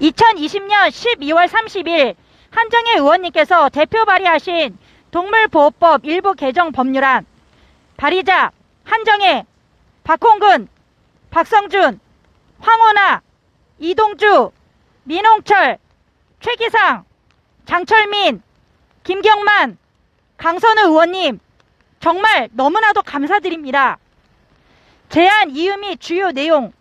2020년 12월 30일 한정혜 의원님께서 대표 발의하신 동물보호법 일부 개정 법률안 발의자 한정혜, 박홍근, 박성준, 황호나, 이동주, 민홍철, 최기상, 장철민, 김경만, 강선우 의원님 정말 너무나도 감사드립니다. 제안 이유 및 주요 내용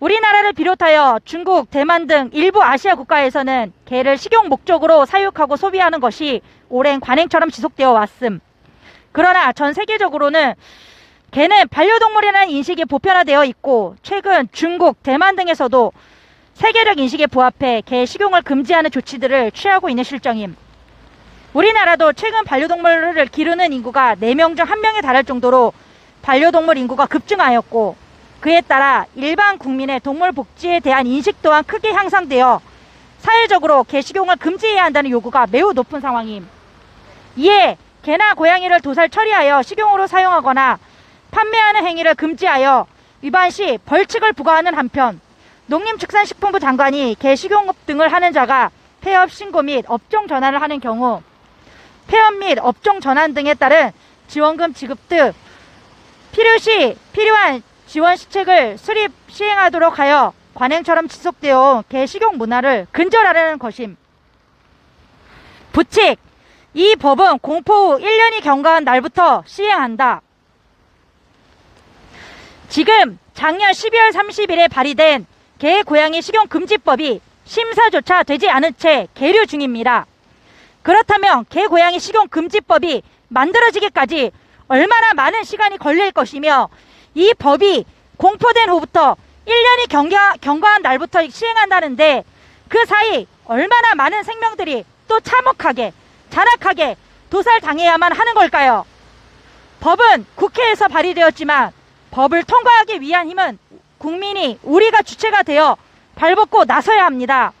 우리나라를 비롯하여 중국, 대만 등 일부 아시아 국가에서는 개를 식용 목적으로 사육하고 소비하는 것이 오랜 관행처럼 지속되어 왔음. 그러나 전 세계적으로는 개는 반려동물이라는 인식이 보편화되어 있고 최근 중국, 대만 등에서도 세계적 인식에 부합해 개 식용을 금지하는 조치들을 취하고 있는 실정임. 우리나라도 최근 반려동물을 기르는 인구가 4명 중 1명에 달할 정도로 반려동물 인구가 급증하였고 그에 따라 일반 국민의 동물 복지에 대한 인식 또한 크게 향상되어 사회적으로 개 식용을 금지해야 한다는 요구가 매우 높은 상황임. 이에 개나 고양이를 도살 처리하여 식용으로 사용하거나 판매하는 행위를 금지하여 위반 시 벌칙을 부과하는 한편 농림축산식품부 장관이 개 식용업 등을 하는 자가 폐업 신고 및 업종 전환을 하는 경우 폐업 및 업종 전환 등에 따른 지원금 지급 등 필요시 필요한 지원 시책을 수립 시행하도록 하여 관행처럼 지속되어 온 개식용 문화를 근절하려는 것임. 부칙 이 법은 공포 후 1년이 경과한 날부터 시행한다. 지금 작년 12월 30일에 발의된 개 고양이 식용 금지법이 심사조차 되지 않은 채 계류 중입니다. 그렇다면 개 고양이 식용 금지법이 만들어지기까지 얼마나 많은 시간이 걸릴 것이며 이 법이 공포된 후부터 1년이 경과, 경과한 날부터 시행한다는데 그 사이 얼마나 많은 생명들이 또 참혹하게 잔악하게 도살당해야만 하는 걸까요? 법은 국회에서 발의되었지만 법을 통과하기 위한 힘은 국민이 우리가 주체가 되어 발벗고 나서야 합니다.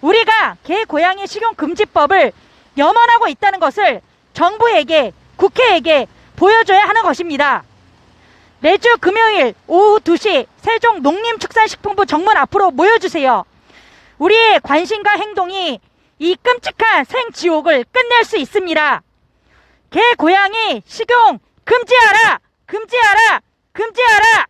우리가 개 고양이 식용 금지법을 염원하고 있다는 것을 정부에게 국회에게 보여줘야 하는 것입니다. 매주 금요일 오후 2시 세종 농림축산식품부 정문 앞으로 모여주세요. 우리의 관심과 행동이 이 끔찍한 생지옥을 끝낼 수 있습니다. 개 고양이 식용 금지하라! 금지하라! 금지하라!